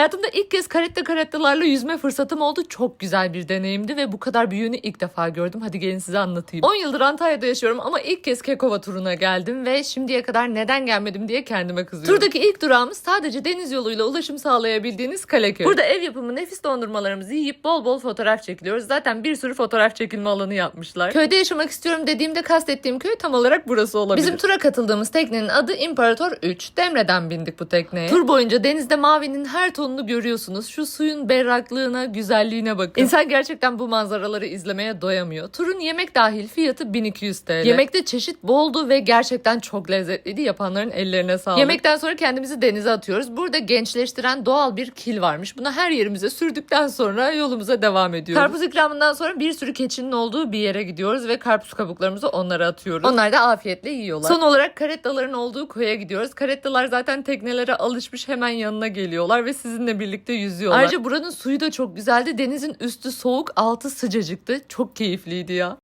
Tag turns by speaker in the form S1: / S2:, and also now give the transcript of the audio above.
S1: Hayatımda ilk kez karette karettelarla yüzme fırsatım oldu. Çok güzel bir deneyimdi ve bu kadar büyüğünü ilk defa gördüm. Hadi gelin size anlatayım. 10 yıldır Antalya'da yaşıyorum ama ilk kez Kekova turuna geldim ve şimdiye kadar neden gelmedim diye kendime kızıyorum. Turdaki ilk durağımız sadece deniz yoluyla ulaşım sağlayabildiğiniz Kaleköy. Burada ev yapımı nefis dondurmalarımızı yiyip bol bol fotoğraf çekiliyoruz. Zaten bir sürü fotoğraf çekilme alanı yapmışlar. Köyde yaşamak istiyorum dediğimde kastettiğim köy tam olarak burası olabilir. Bizim tura katıldığımız teknenin adı İmparator 3. Demre'den bindik bu tekneye. Tur boyunca denizde mavinin her tonunu görüyorsunuz. Şu suyun berraklığına, güzelliğine bakın. İnsan gerçekten bu manzaraları izlemeye doyamıyor. Turun yemek dahil fiyatı 1200 TL. Yemekte çeşit boldu ve gerçekten çok lezzetliydi. Yapanların ellerine sağlık. Yemekten sonra kendimizi denize atıyoruz. Burada gençleştiren doğal bir kil varmış. Bunu her yerimize sürdükten sonra yolumuza devam ediyoruz. Karpuz ikramından sonra bir sürü keçinin olduğu bir yere gidiyoruz ve karpuz kabuklarımızı onlara atıyoruz. Onlar da afiyetle yiyorlar. Son olarak karettaların olduğu koya gidiyoruz. Karettalar zaten teknelere alışmış hemen yanına geliyorlar ve sizinle birlikte yüzüyorlar. Ayrıca buranın suyu da çok güzeldi. Denizin üstü soğuk, altı sıcacıktı. Çok keyifliydi ya.